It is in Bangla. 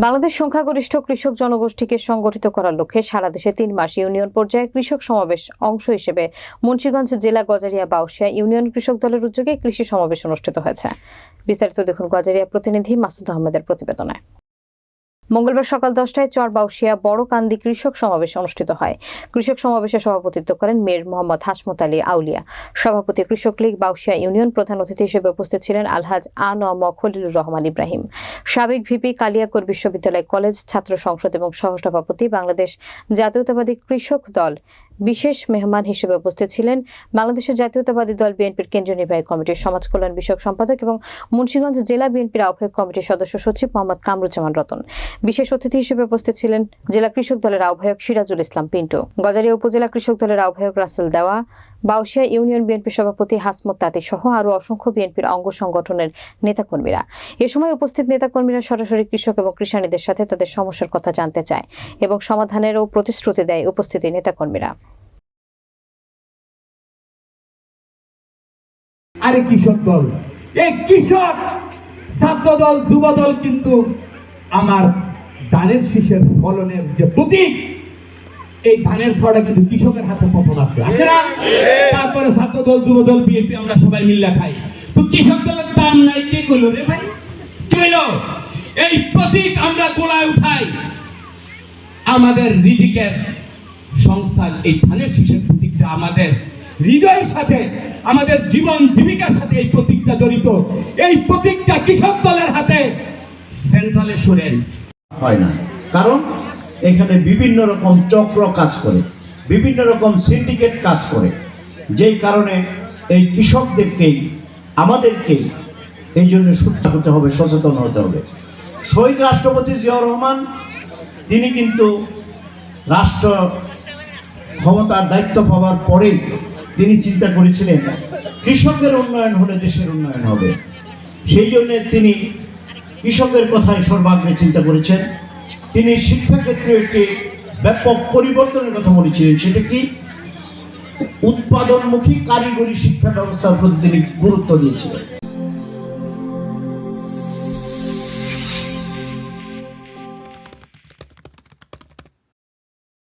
বাংলাদেশ সংখ্যাগরিষ্ঠ কৃষক জনগোষ্ঠীকে সংগঠিত করার লক্ষ্যে সারা দেশে তিন মাস ইউনিয়ন পর্যায়ে কৃষক সমাবেশ অংশ হিসেবে মুন্সীগঞ্জ জেলা গজারিয়া বাউসিয়া ইউনিয়ন কৃষক দলের উদ্যোগে কৃষি সমাবেশ অনুষ্ঠিত হয়েছে। বিস্তারিত দেখুন গজারিয়া প্রতিনিধি মাসুদ আহমেদের প্রতিবেদনে। মঙ্গলবার সকাল দশটায় চর বাউশিয়া বড় কান্দি কৃষক সমাবেশ অনুষ্ঠিত হয়। কৃষক সমাবেশে সভাপতিত্ব করেন মেয়র মোহাম্মদ হাসমত আলী আউলিয়া। সভাপতি কৃষক লীগ বাউশিয়া ইউনিয়ন প্রধান অতিথি হিসেবে উপস্থিত ছিলেন আলহাজ আন খলিলুর রহমান ইব্রাহিম। সাবেক ভিপি কালিয়াকোর বিশ্ববিদ্যালয় কলেজ ছাত্র সংসদ এবং সহসভাপতি বাংলাদেশ জাতীয়তাবাদী কৃষক দল বিশেষ মেহমান হিসেবে উপস্থিত ছিলেন বাংলাদেশের জাতীয়তাবাদী দল বিএনপির কেন্দ্রীয় নির্বাহী কমিটির সমাজ কল্যাণ বিষয়ক সম্পাদক এবং মুন্সিগঞ্জ জেলা বিএনপির আহ্বায়ক কমিটির সদস্য সচিব মোহাম্মদ কামরুজ্জামান রতন। বিশেষ অতিথি হিসেবে উপস্থিত ছিলেন জেলা কৃষক দলের আহ্বায়ক সিরাজুল ইসলাম পিন্টু। গজারিয়া উপজেলা কৃষক দলের আহ্বায়ক রাসেল দেওয়া, বাউশিয়া ইউনিয়ন বিএনপি সভাপতি হাসমত তাঁতি সহ আরও অসংখ্য বিএনপির অঙ্গ সংগঠনের নেতাকর্মীরা। এ সময় উপস্থিত নেতাকর্মীরা সরাসরি কৃষক এবং কৃষানীদের সাথে তাদের সমস্যার কথা জানতে চায় এবং সমাধানেরও প্রতিশ্রুতি দেয় উপস্থিত নেতাকর্মীরা। আরে কৃষক দল এই কৃষক ছাত্র দল যুব দল কিন্তু আমার ধানের শীষের ফলনের যে প্রতীক এই ধানের ছড়া কিন্তু কৃষকের হাতে প্রথম আসবে আছে না? তারপরে ছাত্র দল যুব দল বিএনপি আমরা সবাই মিল্লা খাই। তো কৃষক দলের দাম নাই কে কইলো রে ভাই? কইলো এই প্রতীক আমরা গোলায় উঠাই। আমাদের রিজিকের সংস্থান এই ধানের শীষের প্রতীকটা আমাদের হৃদয়ের সাথে আমাদের জীবন জীবিকার সাথে এই প্রতীকটা জড়িত। এই প্রতীকটা কৃষক দলের হাতে সেন্ট্রালে সরেন হয় না। কারণ এখানে বিভিন্ন রকম চক্র কাজ করে, বিভিন্ন রকম সিন্ডিকেট কাজ করে। যেই কারণে এই কৃষকদেরকেই, আমাদেরকেই এই জন্য সুস্থ হতে হবে, সচেতন হতে হবে। শহীদ রাষ্ট্রপতি জিয়াউর রহমান, তিনি কিন্তু রাষ্ট্র ক্ষমতার দায়িত্ব পাওয়ার পরেই তিনি চিন্তা করেছিলেন, কৃষকের উন্নয়ন হলে দেশের উন্নয়ন হবে। সেই জন্যে তিনি কৃষকের কথাই সর্বাগ্রে চিন্তা করেছেন। তিনি শিক্ষাক্ষেত্রে একটি ব্যাপক পরিবর্তনের কথা বলেছিলেন। সেটা কি? উৎপাদনমুখী কারিগরি শিক্ষা ব্যবস্থার প্রতি তিনি গুরুত্ব দিয়েছিলেন।